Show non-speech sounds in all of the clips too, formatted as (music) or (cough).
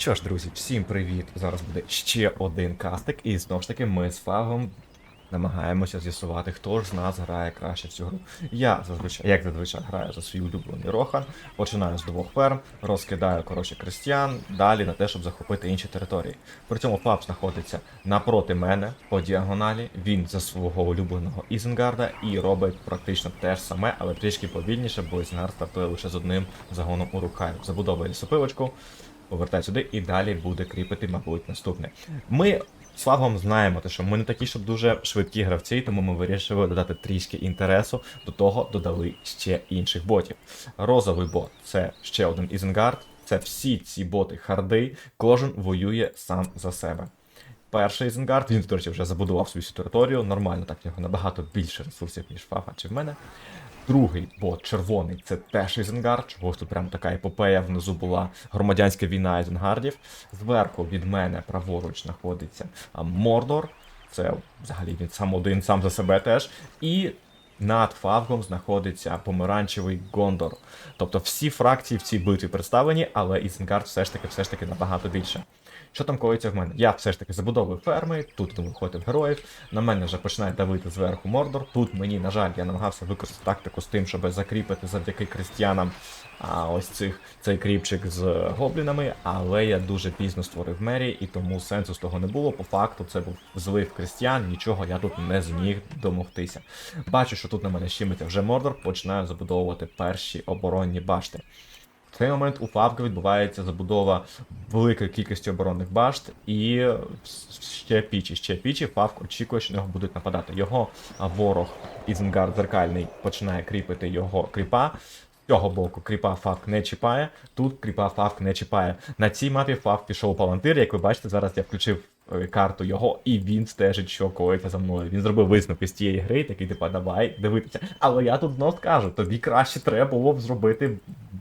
Що ж, друзі, всім привіт! Зараз буде ще один кастик, і знову ж таки ми з Фагом намагаємося з'ясувати, хто ж з нас грає краще в цю гру. Я зазвичай, як зазвичай, граю за свій улюблений Рохан, починаю з двох ферм, розкидаю коротше крестьян, далі на те, щоб захопити інші території. При цьому Фаб знаходиться напроти мене по діагоналі. Він за свого улюбленого Ізенгарда і робить практично те ж саме, але трішки повільніше, бо Ізенгард стартує лише з одним загоном у рукаю. Забудовує лісопилочку, повертай сюди і далі буде кріпити, мабуть, наступне. Ми з Фагом знаємо, те, що ми не такі, щоб дуже швидкі гравці, тому ми вирішили додати трішки інтересу. До того додали ще інших ботів. Розовий бот це ще один Ізенгард. Це всі ці боти харди, кожен воює сам за себе. Перший Ізенгард, він, до речі, вже забудував свою територію. Нормально, так в нього набагато більше ресурсів, ніж Фага чи в мене. Другий бот червоний це теж Ізенгард. Чогось тут прямо така епопея внизу була громадянська війна Ізенгардів. Зверху від мене праворуч знаходиться Мордор. Це взагалі він сам один, сам за себе теж. І над Фавгом знаходиться помаранчевий Гондор. Тобто всі фракції в цій битві представлені, але Ізенгард все ж таки все ж таки набагато більше. Що там коїться в мене? Я все ж таки забудовую ферми, тут тому виходить героїв. На мене вже починає давити зверху Мордор. Тут мені, на жаль, я намагався використати тактику з тим, щоб закріпити завдяки крестьянам а, ось цих цей кріпчик з гоблінами, але я дуже пізно створив мері, і тому сенсу з того не було. По факту це був злив крестьян, нічого я тут не зміг домогтися. Бачу, що тут на мене щемиться вже Мордор, починаю забудовувати перші оборонні башти. В цей момент у Фавка відбувається забудова великої кількості оборонних башт, і ще пічі, ще пічі. Фавк очікує, що на нього будуть нападати. Його ворог Ізенгард зеркальний починає кріпити його кріпа. Цього боку кріпа Фавк не чіпає, тут кріпа Фавк не чіпає. На цій мапі Фавк пішов палантир. Як ви бачите, зараз я включив карту його, і він стежить, що коїться за мною. Він зробив висновки з тієї гри, такий, типа, давай дивитися. Але я тут знов скажу, тобі краще треба було б зробити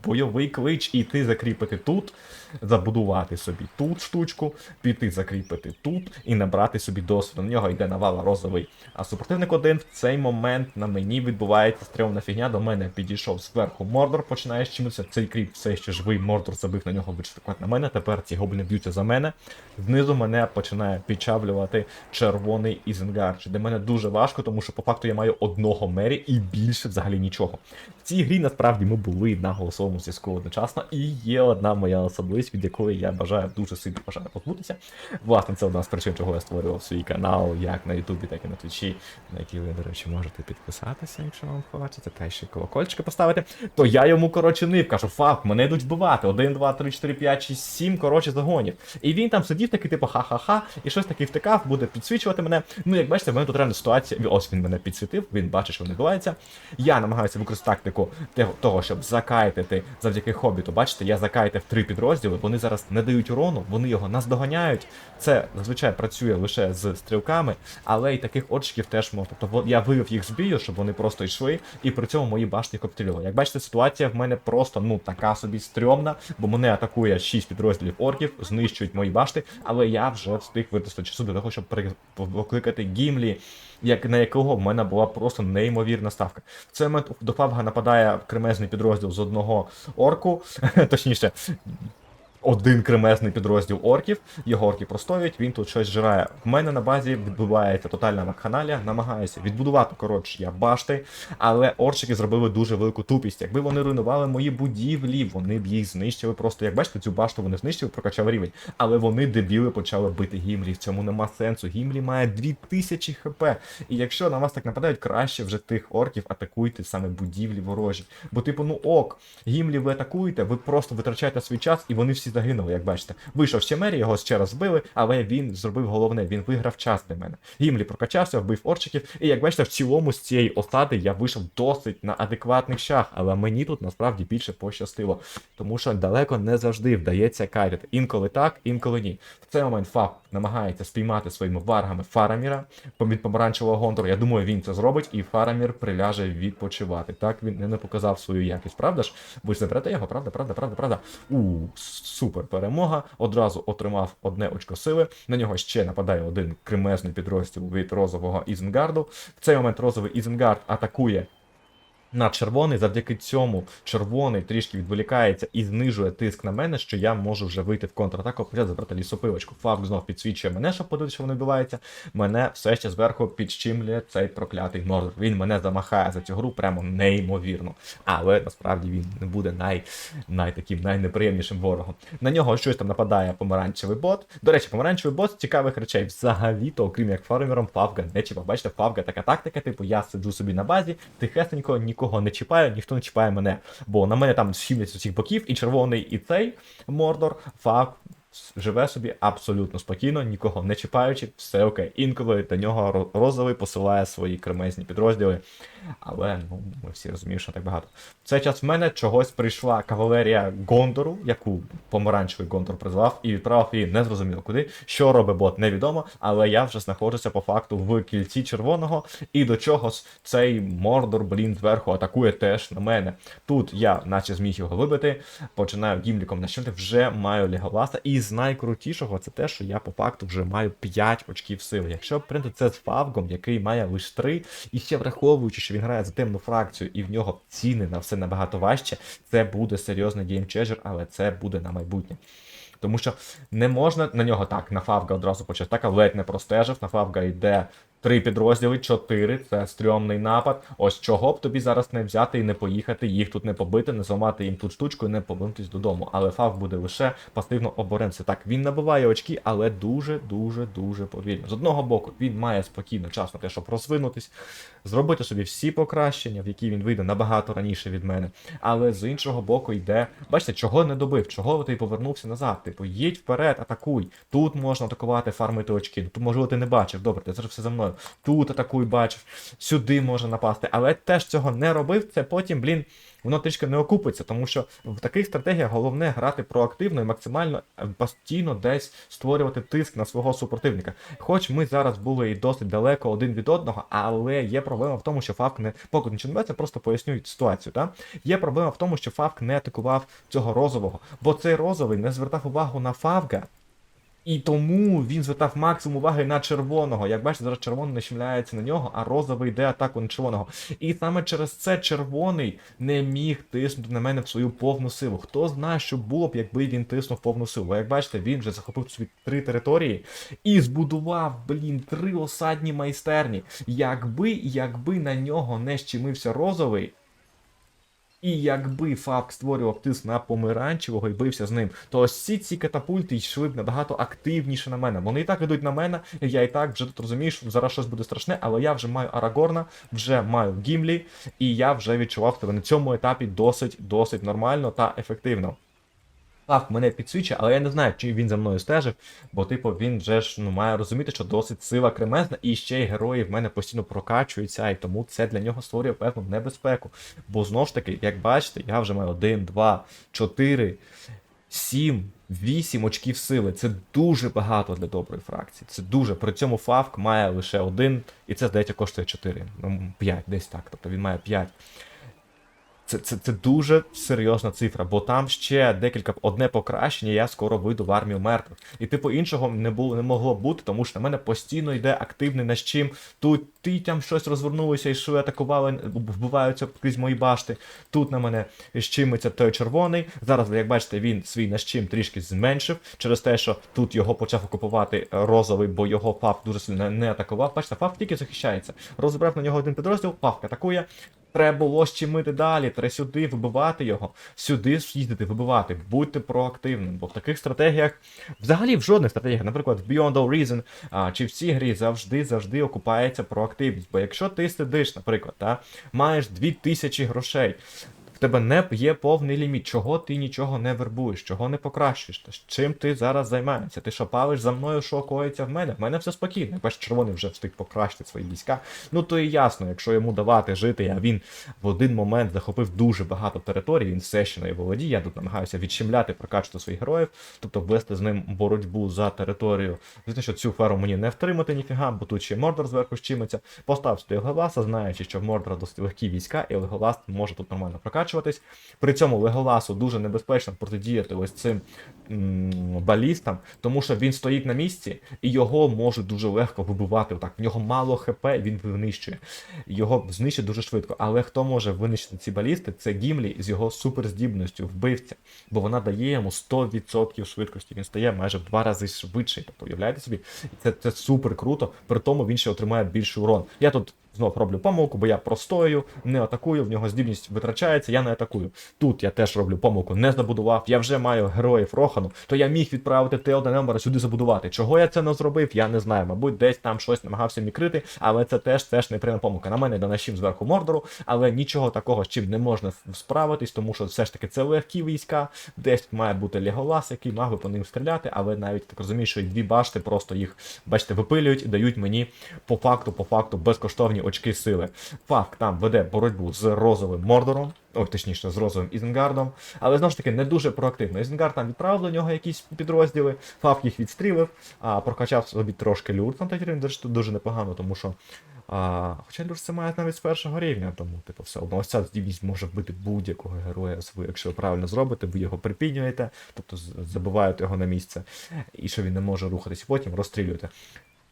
бойовий клич і йти закріпити тут, забудувати собі тут штучку, піти закріпити тут і набрати собі досвіду. На нього йде навала розовий. А супротивник один в цей момент на мені відбувається стрьомна фігня. До мене підійшов зверху Мордор, починає щемитися. Цей кріп все ще живий. Мордор забив на нього вичерпати на мене. Тепер ці гобліни б'ються за мене. Знизу мене починає підчавлювати червоний Ізенгард, де мене дуже важко, тому що по факту я маю одного мері і більше взагалі нічого. В цій грі насправді ми були на голосовому зв'язку одночасно, і є одна моя особливість, від якої я бажаю дуже сильно бажаю позбутися. Власне, це одна з причин, чого я створював свій канал, як на Ютубі, так і на Твічі, на який ви, до речі, можете підписатися, якщо вам хочеться, та ще колокольчики поставити. То я йому, коротше, нив, кажу, фак, мене йдуть вбивати. 1, 2, 3, 4, 5, 6, 7, коротше, загонів. І він там сидів такий, типу, ха-ха-ха, і щось такий втикав, буде підсвічувати мене. Ну, як бачите, в мене тут реально ситуація. Ось він мене підсвітив, він бачить, що відбувається. Я намагаюся використати тактику того, щоб закайтити завдяки хобіту. Бачите, я закайтив три підрозділи, вони зараз не дають урону, вони його наздоганяють. Це зазвичай працює лише з стрілками, але й таких отчиків теж можна. Тобто я вивів їх з бію, щоб вони просто йшли, і при цьому мої їх обстрілювали. Як бачите, ситуація в мене просто ну така собі стрьомна, бо мене атакує 6 підрозділів орків, знищують мої башти, але я вже встиг витратити часу для того, щоб покликати Гімлі, як на якого в мене була просто неймовірна ставка. В цей момент до Фабга нападає кремезний підрозділ з одного орку, (laughs) точніше. Один кремезний підрозділ орків, його орки простоюють, він тут щось жирає. В мене на базі відбувається тотальна вакханалія, намагаюся відбудувати коротше я башти, але орчики зробили дуже велику тупість. Якби вони руйнували мої будівлі, вони б їх знищили. Просто як бачите, цю башту вони знищили, прокачали рівень. Але вони дебіли почали бити гімлі. Цьому нема сенсу. Гімлі має 2000 хп. І якщо на вас так нападають, краще вже тих орків атакуйте саме будівлі ворожі. Бо, типу, ну ок, гімлі ви атакуєте, ви просто витрачаєте свій час, і вони всі загинули, як бачите. Вийшов ще мері, його ще раз вбили, але він зробив головне, він виграв час для мене. Гімлі прокачався, вбив орчиків, і як бачите, в цілому з цієї осади я вийшов досить на адекватних шах, але мені тут насправді більше пощастило, тому що далеко не завжди вдається кайтити. Інколи так, інколи ні. В цей момент Фаб намагається спіймати своїми варгами Фараміра від помаранчевого гонтуру. Я думаю, він це зробить, і Фарамір приляже відпочивати. Так він не показав свою якість, правда ж? Ви ж заберете його, правда, правда, правда, правда. У супер перемога. Одразу отримав одне очко сили. На нього ще нападає один кремезний підрозділ від розового Ізенгарду. В цей момент розовий Ізенгард атакує на червоний. Завдяки цьому червоний трішки відволікається і знижує тиск на мене, що я можу вже вийти в контратаку, почати забрати лісопилочку. Фавк знов підсвічує мене, щоб подивитися, що воно відбувається. Мене все ще зверху підщимлює цей проклятий мордор. Він мене замахає за цю гру прямо неймовірно. Але насправді він не буде най, най таким найнеприємнішим ворогом. На нього щось там нападає помаранчевий бот. До речі, помаранчевий бот цікавих речей. Взагалі-то, окрім як фармером, Фавга не чіпав. Бачите, Фавга така тактика, типу, я сиджу собі на базі, тихесенько, нікого не чіпаю, ніхто не чіпає мене. Бо на мене там щімлять з усіх боків, і червоний, і цей мордор, Фав. Живе собі абсолютно спокійно, нікого не чіпаючи, все окей. Інколи до нього ро- розовий посилає свої кремезні підрозділи. Але ну, ми всі розуміємо, що так багато. В цей час в мене чогось прийшла кавалерія Гондору, яку помаранчевий Гондор призвав, і відправив її незрозуміло куди. Що робить бот, невідомо, але я вже знаходжуся по факту в кільці червоного, і до чогось цей мордор, блін, зверху атакує теж на мене. Тут я, наче зміг його вибити, починаю гімліком нащити, вже маю Леголаса. І з найкрутішого це те, що я по факту вже маю 5 очків сили. Якщо прийняти це з Фавгом, який має лише 3, і ще враховуючи, що він грає за темну фракцію, і в нього ціни на все набагато важче, це буде серйозний геймчеджер, але це буде на майбутнє. Тому що не можна на нього так, на Фавга одразу почати. Так, а ледь не простежив. На Фавга йде три підрозділи, чотири. Це стрьомний напад. Ось чого б тобі зараз не взяти і не поїхати, їх тут не побити, не зламати їм тут штучку і не повернутись додому. Але Фав буде лише пасивно оборонцем. Так, він набиває очки, але дуже, дуже, повільно. З одного боку, він має спокійно час на те, щоб розвинутись, зробити собі всі покращення, в які він вийде набагато раніше від мене. Але з іншого боку йде, бачите, чого не добив, чого ти повернувся назад. Типу, їдь вперед, атакуй. Тут можна атакувати, фармити очки. Тут, можливо, ти не бачив. Добре, ти зараз все за мною. Тут атакуй, бачив, сюди можна напасти. Але теж цього не робив. Це потім, блін, воно трішки не окупиться, тому що в таких стратегіях головне грати проактивно і максимально е, постійно десь створювати тиск на свого супротивника. Хоч ми зараз були і досить далеко один від одного, але є проблема в тому, що Фавк не поки нічого не ведеться, просто поясню ситуацію. Та? Є проблема в тому, що Фавк не атакував цього розового, бо цей розовий не звертав увагу на Фавка. І тому він звертав максимум уваги на червоного. Як бачите, зараз червоний нащемляється на нього, а розовий йде атаку на червоного. І саме через це червоний не міг тиснути на мене в свою повну силу. Хто знає, що було б, якби він тиснув повну силу. Бо як бачите, він вже захопив собі три території і збудував, блін, три осадні майстерні. Якби, якби на нього не щемився розовий. І якби фак створював тиск на помиранчевого і бився з ним, то ось ці ці катапульти йшли б набагато активніше на мене. Вони і так йдуть на мене, я і так вже тут розумію, що зараз щось буде страшне, але я вже маю Арагорна, вже маю Гімлі, і я вже відчував тебе на цьому етапі досить досить нормально та ефективно. Фавк мене підсвічує, але я не знаю, чи він за мною стежив, бо, типу, він вже ж ну, має розуміти, що досить сила кремезна, і ще й герої в мене постійно прокачуються, і тому це для нього створює певну небезпеку. Бо знову ж таки, як бачите, я вже маю 1, 2, 4, 7, 8 очків сили. Це дуже багато для доброї фракції. Це дуже. При цьому Фавк має лише один, і це, здається, коштує 4. Ну, 5, десь так. Тобто він має 5. Це, це, це дуже серйозна цифра, бо там ще декілька одне покращення, я скоро вийду в армію мертвих. І типу іншого не було не могло бути, тому що на мене постійно йде активний на чим. Тут ти там щось розвернулося і що атакували, вбиваються крізь мої башти. Тут на мене щимиться той червоний. Зараз, як бачите, він свій нащим трішки зменшив через те, що тут його почав окупувати розовий, бо його пап дуже сильно не атакував. Бачите, пап тільки захищається. Розбрав на нього один підрозділ, павк атакує. Треба було щемити далі, треба сюди вибивати його, сюди їздити, вибивати, будьте проактивним. Бо в таких стратегіях, взагалі в жодних стратегіях, наприклад, в Beyond All Reason, а, чи в цій грі завжди завжди окупається проактивність. Бо якщо ти сидиш, наприклад, та, маєш 2000 грошей, тебе не є повний ліміт, чого ти нічого не вербуєш, чого не покращуєш, чим ти зараз займаєшся? Ти що палиш за мною, що коїться в мене? В мене все спокійно. Як бачиш, червоний вже встиг покращити свої війська. Ну то і ясно, якщо йому давати жити, а він в один момент захопив дуже багато територій, він все ще не володіє. Я тут намагаюся відщемляти, прокачувати своїх героїв, тобто ввести з ним боротьбу за територію. Звісно, що цю феру мені не втримати ніфіга, бо тут ще Мордор зверху щимиться. Постав сюди Леголаса, знаючи, що в Мордора досить легкі війська, і Леголас може тут нормально прокачуватись. При цьому Леголасу дуже небезпечно протидіяти ось цим м, балістам, тому що він стоїть на місці і його можуть дуже легко вибивати. Отак. В нього мало хп, він винищує. Його знищить дуже швидко. Але хто може винищити ці балісти? Це Гімлі з його суперздібністю, вбивця. Бо вона дає йому 100% швидкості. Він стає майже в два рази швидший. Тобто, уявляєте собі, це, це супер круто. При тому він ще отримає більший урон. Я тут знов роблю помилку, бо я простоюю, не атакую, в нього здібність витрачається, я не атакую. Тут я теж роблю помилку, не забудував. Я вже маю героїв Рохану, то я міг відправити Т1 сюди забудувати. Чого я це не зробив, я не знаю. Мабуть, десь там щось намагався мікрити, але це теж теж неприємна помилка. На мене нащим зверху Мордору, але нічого такого, з чим не можна справитись, тому що все ж таки це легкі війська. Десь має бути Леголас, який мав би по ним стріляти, але навіть так розумію, що дві башти просто їх, бачите, випилюють і дають мені по факту, по факту безкоштовні очки сили. Фавк там веде боротьбу з розовим Мордором. Ой, точніше, з розовим Ізенгардом, але знову ж таки не дуже проактивно. Ізенгард там відправив до нього якісь підрозділи, Фавк їх відстрілив, а прокачав собі трошки люр. Там так рівень дуже непогано, тому що. А, хоча люр це має навіть з першого рівня, тому типу все одно ось ця здібність може вбити будь-якого героя, якщо ви правильно зробите, ви його припіднюєте, тобто забиваєте його на місце, і що він не може рухатись, потім розстрілюєте.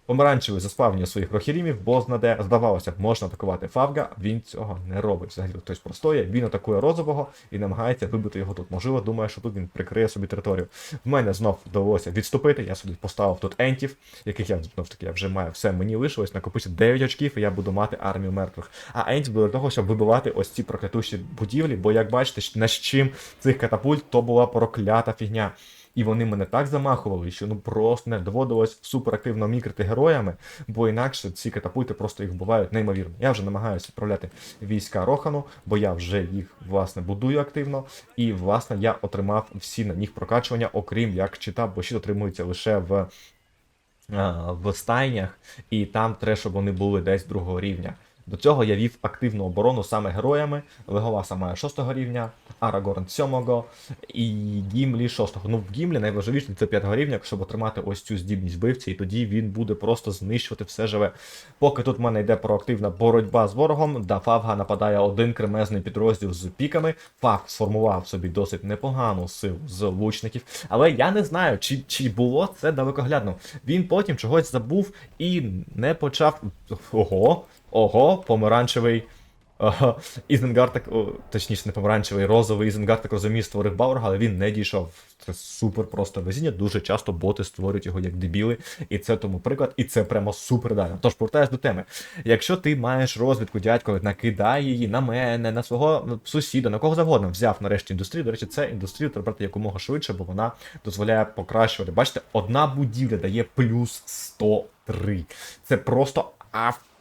Помаранчевий заспавнює своїх рохірімів, бо знаде, здавалося можна атакувати Фавга, він цього не робить. Взагалі хтось простоє, він атакує розового і намагається вибити його тут. Можливо, думає, що тут він прикриє собі територію. В мене знов вдалося відступити. Я собі поставив тут ентів, яких я знов таки я вже маю все. Мені лишилось накопити 9 очків, і я буду мати армію мертвих. А ентів для того, щоб вибивати ось ці проклятущі будівлі, бо як бачите, на чим цих катапульт то була проклята фігня. І вони мене так замахували, що ну просто не доводилось суперактивно мікрити героями, бо інакше ці катапульти просто їх вбивають неймовірно. Я вже намагаюся відправляти війська Рохану, бо я вже їх власне будую активно, і власне я отримав всі на них прокачування, окрім як читав, бо щит отримується лише в, в стайнях, і там треба, щоб вони були десь другого рівня. До цього я вів активну оборону саме героями. Леголаса має 6 рівня, Арагорн 7 і Гімлі 6. Ну, в Гімлі найважливіше це 5 рівня, щоб отримати ось цю здібність вбивці, і тоді він буде просто знищувати все живе. Поки тут в мене йде проактивна боротьба з ворогом, до Фавга нападає один кремезний підрозділ з піками. Фавг сформував собі досить непогану силу з лучників. Але я не знаю, чи, чи було це далекоглядно. Він потім чогось забув і не почав. Ого! Ого, помаранчевий. Ага, Ізенгард так, точніше, не помаранчевий, розовий Ізенгард так розуміє, створив Баурга, але він не дійшов. Це супер просто везіння. Дуже часто боти створюють його як дебіли, і це тому приклад, і це прямо супер дально. Тож повертаюсь до теми. Якщо ти маєш розвідку, дядько, накидай її на мене, на свого сусіда, на кого завгодно, взяв нарешті індустрію. До речі, це індустрію треба брати якомога швидше, бо вона дозволяє покращувати. Бачите, одна будівля дає плюс 103. Це просто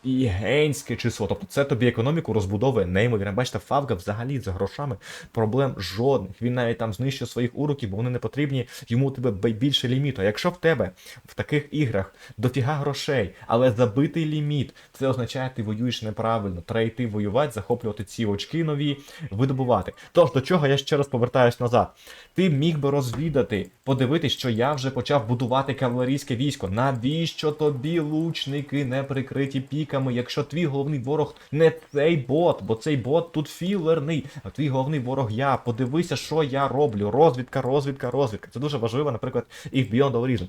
офігенське число. Тобто це тобі економіку розбудовує неймовірно. Бачите, Фавга взагалі з грошами проблем жодних. Він навіть там знищує своїх уроків, бо вони не потрібні йому у тебе більше ліміту. А якщо в тебе в таких іграх дофіга грошей, але забитий ліміт, це означає, ти воюєш неправильно. Треба йти воювати, захоплювати ці очки нові, видобувати. Тож до чого я ще раз повертаюсь назад. Ти міг би розвідати, подивитись, що я вже почав будувати кавалерійське військо. Навіщо тобі лучники не прикриті піками, якщо твій головний ворог не цей бот, бо цей бот тут філерний, а твій головний ворог я. Подивися, що я роблю. Розвідка, розвідка, розвідка. Це дуже важливо, наприклад, і в Beyond Horizon.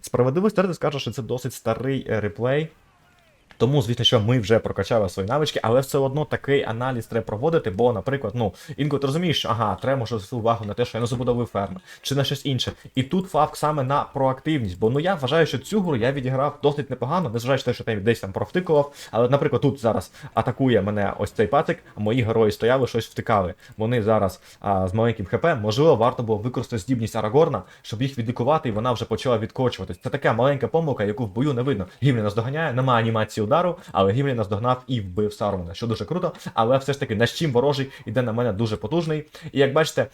Справедливо скаже, що це досить старий е, реплей. Тому, звісно, що ми вже прокачали свої навички, але все одно такий аналіз треба проводити, бо, наприклад, ну, інколи ти розумієш, що ага, треба може звернути увагу на те, що я не забудовив ферми, чи на щось інше. І тут факт саме на проактивність. Бо ну я вважаю, що цю гру я відіграв досить непогано, незважаючи на те, що я десь там провтикував. Але, наприклад, тут зараз атакує мене ось цей пацик, а мої герої стояли, щось втикали. Вони зараз а, з маленьким ХП, можливо, варто було використати здібність Арагорна, щоб їх відлікувати, і вона вже почала відкочуватись. Це така маленька помилка, яку в бою не видно. Гімлі нас доганяє, немає анімації удару, але Гімлі нас догнав і вбив Сарумана, що дуже круто. Але все ж таки, наш чим ворожий іде на мене дуже потужний. І як бачите,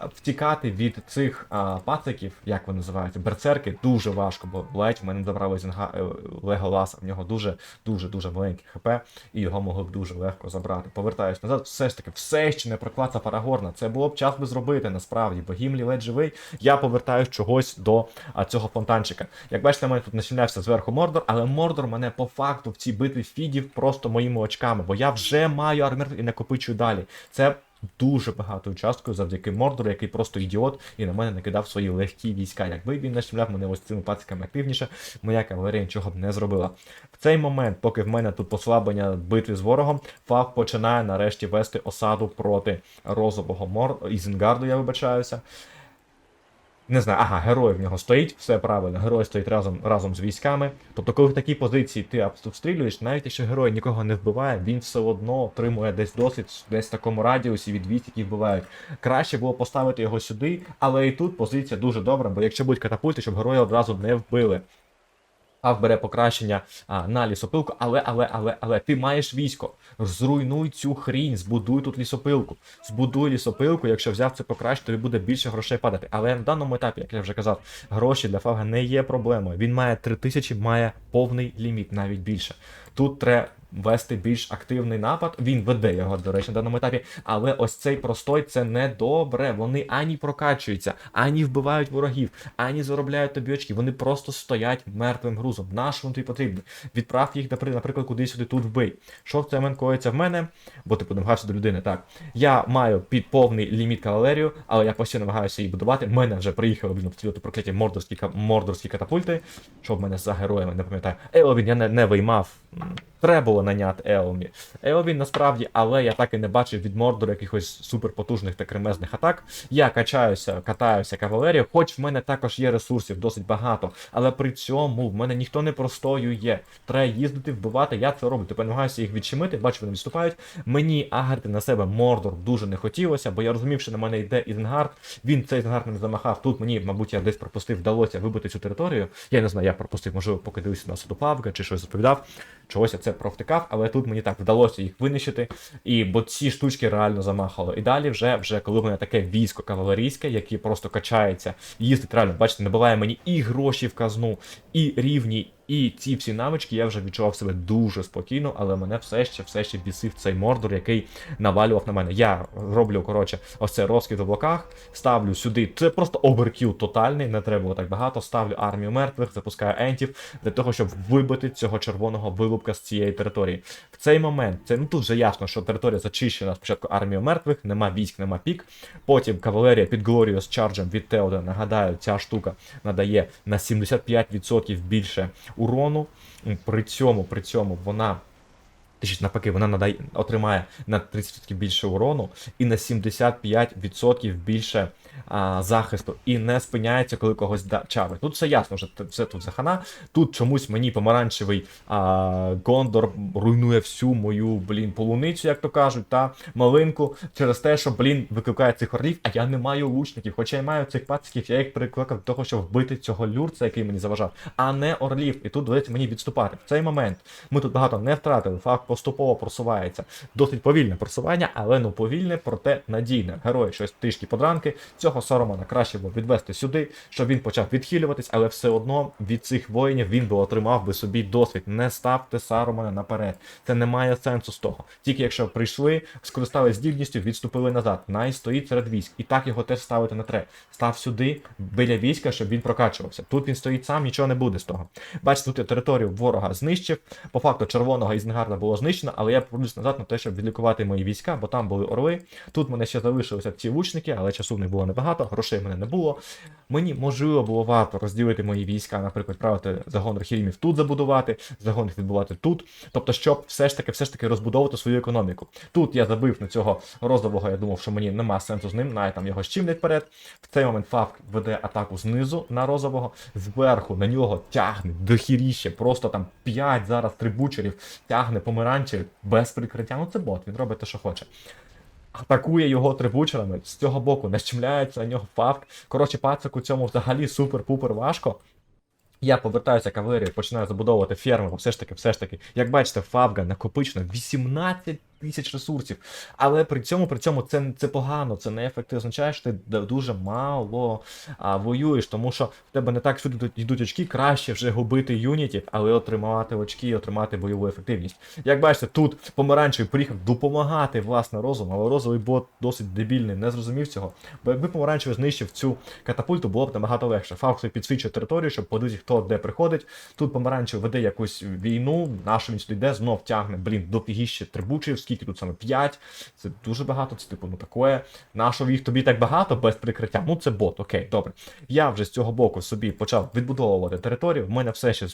втікати від цих а, пациків, як вони називаються, берцерки, дуже важко, бо ледь в мене забрали Зінга е, Леголаса. В нього дуже дуже дуже маленький хп, і його могли б дуже легко забрати. Повертаюсь назад, все ж таки, все ще не проклацав Парагорна. Це було б час би зробити насправді, бо Гімлі ледь живий. Я повертаюсь чогось до а, цього фонтанчика. Як бачите, мене тут насінявся зверху Мордор, але Мордор мене по факту цій битві фідів просто моїми очками, бо я вже маю армір і накопичую далі. Це дуже багатою часткою завдяки Мордору, який просто ідіот і на мене накидав свої легкі війська. Якби він нашмляв мене ось цими пациками активніше, моя кавалерія нічого б не зробила. В цей момент, поки в мене тут послаблення битви з ворогом, Фав починає нарешті вести осаду проти розового мор Ізенгарду, я вибачаюся. Не знаю, ага, герой в нього стоїть, все правильно, герой стоїть разом, разом з військами. Тобто, коли в такій позиції ти обстрілюєш, навіть якщо герой нікого не вбиває, він все одно отримує десь досвід, десь в такому радіусі від військ, які вбивають. Краще було поставити його сюди, але і тут позиція дуже добра, бо якщо будуть катапульти, щоб героя одразу не вбили. Фав бере покращення а, на лісопилку, але, але, але, але ти маєш військо. Зруйнуй цю хрінь, збудуй тут лісопилку. Збудуй лісопилку, якщо взяв це покраще, тобі буде більше грошей падати. Але на даному етапі, як я вже казав, гроші для Фавга не є проблемою. Він має 3000, має повний ліміт, навіть більше. Тут треба вести більш активний напад. Він веде його, до речі, на даному етапі. Але ось цей простой це не добре. Вони ані прокачуються, ані вбивають ворогів, ані заробляють тобі очки. Вони просто стоять мертвим грузом. Нашому тобі потрібно. Відправ їх, напри- наприклад, кудись сюди тут вбий. Що в цей момент коїться в мене? Бо ти намагався до людини. Так. Я маю під повний ліміт кавалерію, але я постійно намагаюся її будувати. Мене вже приїхали обстрілювати прокляті мордорські, мордорські катапульти. Що в мене за героями, не пам'ятаю. Еловін я не, не виймав. Треба було наняти Еомі. Еомі насправді, але я так і не бачив від Мордора якихось суперпотужних та кремезних атак. Я качаюся, катаюся кавалерію, хоч в мене також є ресурсів досить багато, але при цьому в мене ніхто не простоює. Треба їздити, вбивати, я це роблю. Тепер намагаюся їх відчимити, бачу, вони відступають. Мені агарти на себе Мордор дуже не хотілося, бо я розумів, що на мене йде Ізенгард. Він цей Ізенгард не замахав. Тут мені, мабуть, я десь пропустив, вдалося вибити цю територію. Я не знаю, я пропустив, можливо, поки дивився на Судопавка чи щось розповідав. Чогось я це провтикав, але тут мені так вдалося їх винищити. І бо ці штучки реально замахало. І далі, вже, вже коли в мене таке військо кавалерійське, яке просто качається, їздить реально, бачите, набиває мені і гроші в казну, і рівні, і ці всі навички я вже відчував себе дуже спокійно, але мене все ще все ще бісив цей мордор, який навалював на мене. Я роблю, коротше, ось цей розкид в облаках, ставлю сюди. Це просто оверкіл тотальний, не треба було так багато. Ставлю армію мертвих, запускаю ентів для того, щоб вибити цього червоного вилупка з цієї території. В цей момент, це ну тут вже ясно, що територія зачищена спочатку армією мертвих, нема військ, нема пік. Потім кавалерія під Glorious Charge від Теода, нагадаю, ця штука надає на 75% більше урону. При цьому, при цьому вона. Точніше, навпаки, вона надає, отримає на 30% більше урону і на 75% більше а, захисту. І не спиняється, коли когось да, чавить. Тут все ясно, вже все тут захана. Тут чомусь мені помаранчевий а, Гондор руйнує всю мою, блін, полуницю, як то кажуть, та малинку, через те, що, блін, викликає цих орлів, а я не маю лучників. Хоча я маю цих пациків, я їх прикликав до того, щоб вбити цього люрца, який мені заважав, а не орлів. І тут доведеться мені відступати. В цей момент ми тут багато не втратили. Факт поступово просувається. Досить повільне просування, але ну повільне, проте надійне. Герой щось трішки подранки. Цього Саромана краще було відвести сюди, щоб він почав відхилюватись, але все одно від цих воїнів він би отримав би собі досвід. Не ставте Саромана наперед. Це не має сенсу з того. Тільки якщо прийшли, скористались здібністю, відступили назад. Най стоїть серед військ. І так його теж ставити не треба. Став сюди біля війська, щоб він прокачувався. Тут він стоїть сам, нічого не буде з того. Бачите, тут я територію ворога знищив. По факту червоного Ізенгарда було знищено, але я повернусь назад на те, щоб відлікувати мої війська, бо там були орли. Тут мене ще залишилися ці лучники, але часу них було небагато, грошей в мене не було. Мені можливо було варто розділити мої війська, наприклад, правити загон архірімів тут забудувати, загон відбувати тут. Тобто, щоб все ж таки, все ж таки розбудовувати свою економіку. Тут я забив на цього розового, я думав, що мені нема сенсу з ним, навіть там його щімлять вперед. В цей момент Фавк веде атаку знизу на розового, зверху на нього тягне дохіріще, просто там 5 зараз трибучерів тягне помаранчеві без прикриття. Ну це бот, він робить те, що хоче. Атакує його трибучерами, з цього боку нащемляється на нього фавк. Коротше, пацику цьому взагалі супер-пупер важко. Я повертаюся кавалерію, починаю забудовувати ферму, все ж таки, все ж таки. Як бачите, фавга накопичено 18 тисяч ресурсів. Але при цьому, при цьому це, це погано, це не ефективно. Означає, що ти дуже мало а, воюєш, тому що в тебе не так сюди йдуть- очки, краще вже губити юнітів, але отримати очки і отримати бойову ефективність. Як бачите, тут помаранчевий приїхав допомагати власне розуму, але розовий бот досить дебільний, не зрозумів цього. Бо якби помаранчевий знищив цю катапульту, було б набагато легше. Фавк підсвічує територію, щоб подивитися, хто де приходить. Тут помаранчевий веде якусь війну, нашу він сюди йде, знов тягне, блін, дофігіще трибучів, скільки тут саме 5. Це дуже багато, це типу, ну такое. Нашого їх тобі так багато без прикриття. Ну це бот, окей, добре. Я вже з цього боку собі почав відбудовувати територію. В мене все ще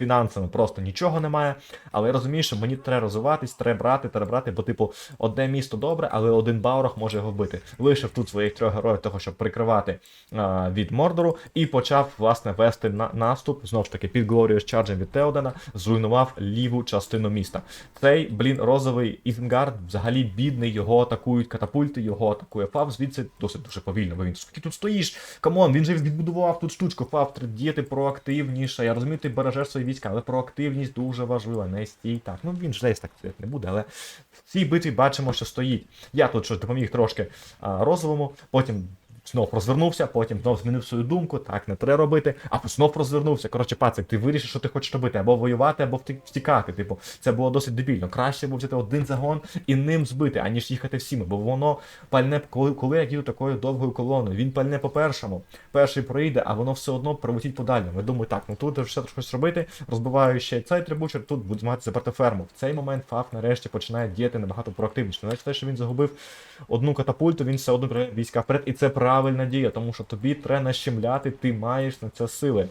фінансами просто нічого немає. Але я розумію, що мені треба розвиватись, треба брати, треба брати, бо, типу, одне місто добре, але один Баурах може його вбити. Лишив тут своїх трьох героїв того, щоб прикривати а, від Мордору, і почав, власне, вести на наступ, знову ж таки, під Glorious Charge від Теодена, зруйнував ліву частину міста. Цей, блін, розовий Ізенгард, взагалі бідний, його атакують катапульти, його атакує Фав, звідси досить дуже повільно, бо він скільки тут стоїш? Камон, він же відбудував тут штучку, Фав, треба діяти проактивніше. Я розумію, ти бережеш свої війська, але проактивність дуже важлива, не стій так. Ну він ж десь так не буде, але в цій битві бачимо, що стоїть. Я тут щось допоміг трошки а, розовому, потім. Знов розвернувся, потім знов змінив свою думку, так не треба робити, а знов розвернувся. Коротше, пацик, ти вирішиш, що ти хочеш робити, або воювати, або втікати. Типу, це було досить дебільно. Краще було взяти один загон і ним збити, аніж їхати всіми, бо воно пальне, коли, коли я їду такою довгою колоною, він пальне по першому, перший проїде, а воно все одно прилетить подальному. Я думаю, так, ну тут все щось робити, розбиваю ще цей трибучер, тут буду змагатися проти ферму. В цей момент Фаф нарешті починає діяти набагато проактивніше. Навіть те, що він загубив одну катапульту, він все одно війська вперед, і це правильна дія, тому що тобі треба нащемляти, ти маєш на це сили.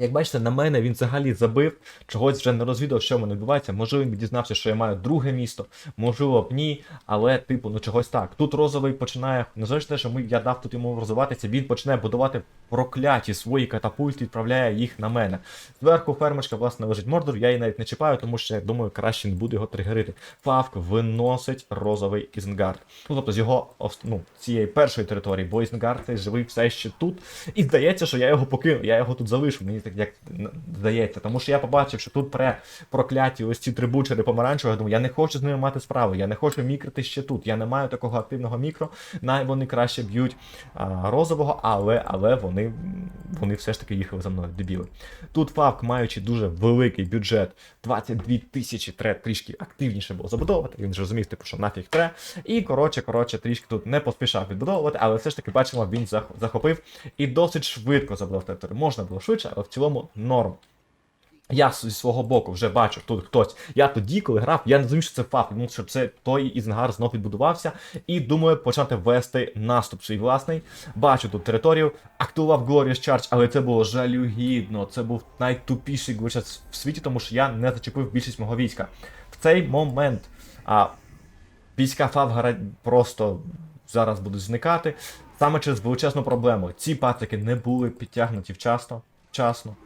Як бачите, на мене він взагалі забив, чогось вже не розвідав, що в мене відбувається. Можливо, він дізнався, що я маю друге місто, можливо, б ні, але, типу, ну чогось так. Тут розовий починає, незважаючи на те, що ми, я дав тут йому розвиватися, він починає будувати прокляті свої катапульти, відправляє їх на мене. Зверху фермочка, власне, лежить Мордор, я її навіть не чіпаю, тому що я думаю, краще не буде його тригерити. Фавк виносить розовий Ізенгард. Ну, тобто з його ну, цієї першої території, бо Ізенгард цей живий все ще тут. І здається, що я його покинув, я його тут залишу. Мені як здається. Тому що я побачив, що тут пре прокляті ось ці трибучери помаранчеві. Я думаю, я не хочу з ними мати справу, я не хочу мікрити ще тут. Я не маю такого активного мікро. Най вони краще б'ють а, розового, але, але вони, вони все ж таки їхали за мною, дебіли. Тут Фавк, маючи дуже великий бюджет, 22 тисячі, треба трішки активніше було забудовувати. Він ж розумів, типу, що нафіг тре. І коротше, коротше, трішки тут не поспішав відбудовувати, але все ж таки бачимо, він захопив і досить швидко забудов територію. Можна було швидше, але в цілому норм. Я зі свого боку вже бачу, тут хтось. Я тоді, коли грав, я не розумів, що це факт, тому що це той Ізенгар знов відбудувався. І думаю, почати вести наступ свій власний. Бачу тут територію, активував Glorious Charge, але це було жалюгідно. Це був найтупіший Glorious в світі, тому що я не зачепив більшість мого війська. В цей момент а, війська Фавгара просто зараз будуть зникати. Саме через величезну проблему. Ці пацики не були підтягнуті вчасно. Вчасно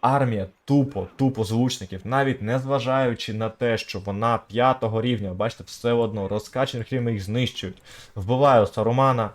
армія тупо, тупо звучників, навіть не зважаючи на те, що вона п'ятого рівня, бачите, все одно розкачаних рівень їх знищують. Вбиваю Сарумана.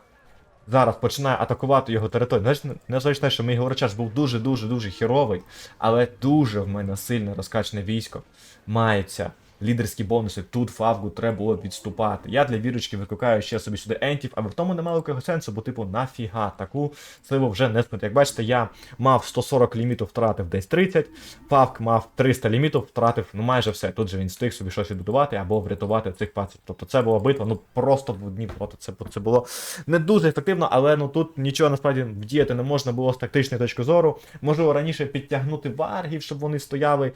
Зараз починає атакувати його територію. Знаєш, незважаючи те, що мій говоричаш був дуже-дуже дуже хіровий, але дуже в мене сильне розкачане військо. Мається лідерські бонуси. Тут фавгу треба було відступати. Я для вірочки викликаю ще собі сюди ентів, але в тому немає великого сенсу, бо, типу, нафіга таку силу вже не спити. Як бачите, я мав 140 лімітів, втратив десь 30, Фавк мав 300 лімітів, втратив ну майже все. Тут же він встиг собі щось відбудувати або врятувати цих паців. Тобто це була битва, ну просто в одні проти. Це, це було не дуже ефективно, але ну тут нічого насправді вдіяти не можна було з тактичної точки зору. Можливо, раніше підтягнути варгів, щоб вони стояли,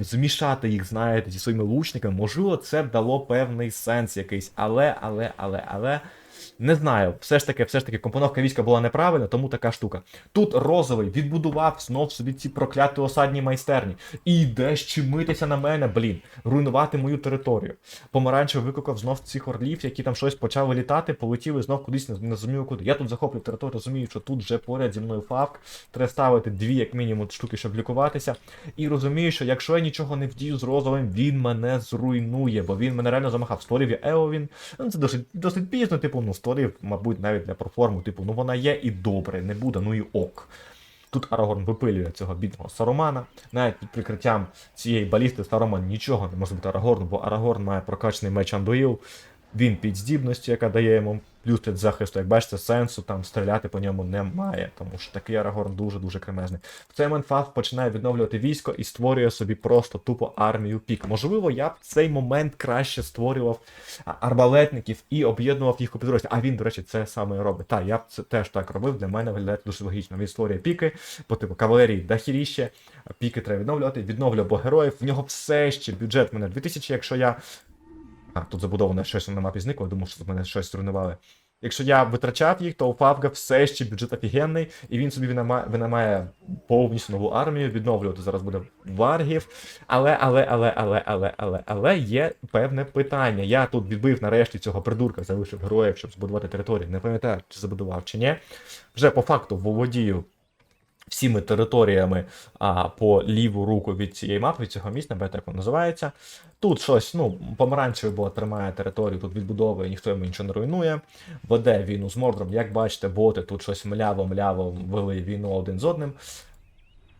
змішати їх, знаєте, зі своїми лучниками. Можливо, це дало певний сенс якийсь. Але, але, але, але. Не знаю, все ж таки, все ж таки, компоновка війська була неправильна, тому така штука. Тут розовий відбудував знов собі ці прокляті осадні майстерні. І йде щемитися на мене, блін, руйнувати мою територію. Помаранчевий викликав знов цих орлів, які там щось почали літати, полетіли знов кудись не, зрозуміло куди. Я тут захоплюю територію, розумію, що тут вже поряд зі мною фавк. Треба ставити дві, як мінімум, штуки, щоб лікуватися. І розумію, що якщо я нічого не вдію з розовим, він мене зруйнує, бо він мене реально замахав. Створив я Еовін. Ну, це досить, досить пізно, типу, ну, створив, мабуть, навіть для проформу, типу, ну вона є і добре, не буде, ну і ок. Тут Арагорн випилює цього бідного Сарумана. Навіть під прикриттям цієї балісти Саруман нічого не може бути Арагорну, бо Арагорн має прокачаний меч Андуїл. Він під здібністю, яка дає йому плюс під захисту. Як бачите, сенсу там стріляти по ньому немає, тому що такий Арагорн дуже-дуже кремезний. В цей момент Фав починає відновлювати військо і створює собі просто тупо армію пік. Можливо, я б в цей момент краще створював арбалетників і об'єднував їх у підрозділ. А він, до речі, це саме і робить. Так, я б це теж так робив. Для мене виглядає дуже логічно. Він створює піки, по типу кавалерії дахіріще, піки треба відновлювати, відновлює бо героїв. В нього все ще бюджет мене 2000, якщо я. А, тут забудоване щось на мапі зникло, думав, що тут мене щось зруйнували. Якщо я витрачав їх, то у Фавга все ще бюджет офігенний, і він собі винаймає повністю нову армію, відновлювати зараз буде варгів. Але, але, але, але, але, але, але є певне питання. Я тут відбив нарешті цього придурка, залишив героїв, щоб збудувати територію. Не пам'ятаю, чи забудував, чи ні. Вже по факту володію всіми територіями а, по ліву руку від цієї мапи, від цього міста, як воно називається. Тут щось, ну, помаранчевий було тримає територію, тут відбудовує, ніхто йому нічого не руйнує. Веде війну з Мордром. Як бачите, боти тут щось мляво-мляво вели війну один з одним.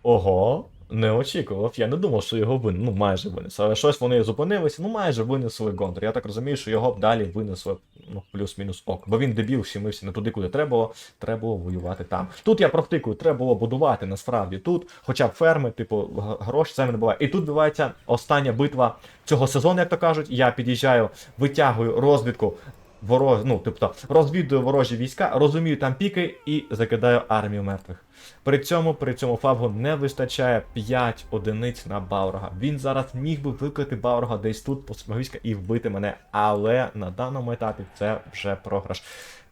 Ого, не очікував. Я не думав, що його вин... ну майже винесли. Але щось вони зупинилися, ну майже винесли Гондор. Я так розумію, що його б далі винесли ну, плюс-мінус ок. Бо він дебіл, щемився не туди, куди треба було. Треба було воювати там. Тут я провтикую, треба було будувати насправді тут, хоча б ферми, типу, гроші це не буває. І тут відбувається остання битва цього сезону, як то кажуть. Я під'їжджаю, витягую розвідку. Ворож... ну, тобто розвідую ворожі війська, розумію там піки і закидаю армію мертвих. При цьому при цьому Фавгу не вистачає 5 одиниць на Баурога. Він зараз міг би викликати Баурога десь тут по війська і вбити мене, але на даному етапі це вже програш.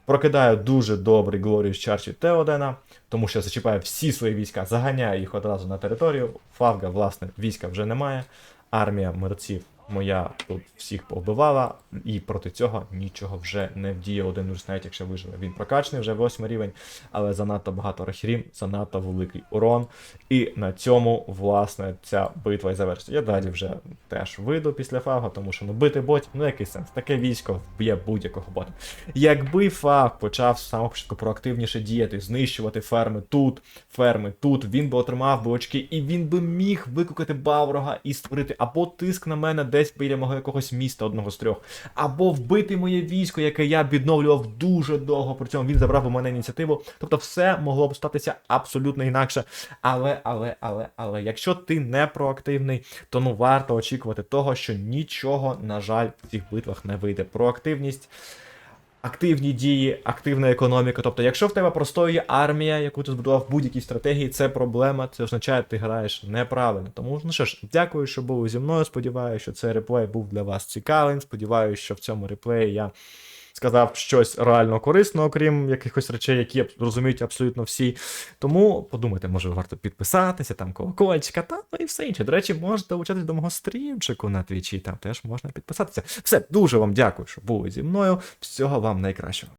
Прокидаю дуже добрий Глоріус Чарчі Теодена, тому що зачіпає всі свої війська, заганяє їх одразу на територію. Фавга, власне, війська вже немає. Армія мерців моя тут всіх повбивала, і проти цього нічого вже не вдіє один Урс, навіть якщо виживе. Він прокачаний вже 8 рівень, але занадто багато рахірім, занадто великий урон. І на цьому, власне, ця битва і завершиться. Я далі вже теж вийду після фага, тому що ну бити ботів, ну який сенс? Таке військо вб'є будь-якого бота. Якби фаг почав з самого початку проактивніше діяти, знищувати ферми тут, ферми тут, він би отримав би очки, і він би міг викликати Баврога і створити або тиск на мене десь біля мого якогось міста одного з трьох, або вбити моє військо, яке я відновлював дуже довго. При цьому він забрав у мене ініціативу. Тобто, все могло б статися абсолютно інакше. Але, але, але, але, якщо ти не проактивний, то ну варто очікувати того, що нічого, на жаль, в цих битвах не вийде. Проактивність. Активні дії, активна економіка. Тобто, якщо в тебе простоює армія, яку ти збудував в будь-якій стратегії, це проблема, це означає, ти граєш неправильно. Тому ну що ж, дякую, що були зі мною. Сподіваюся, що цей реплей був для вас цікавим. Сподіваюся, що в цьому реплеї я сказав щось реально корисне, окрім якихось речей, які розуміють абсолютно всі. Тому подумайте, може варто підписатися, там колокольчика, та ну і все інше. До речі, можете долучатись до мого стрімчику на твічі, там теж можна підписатися. Все, дуже вам дякую, що були зі мною. Всього вам найкращого.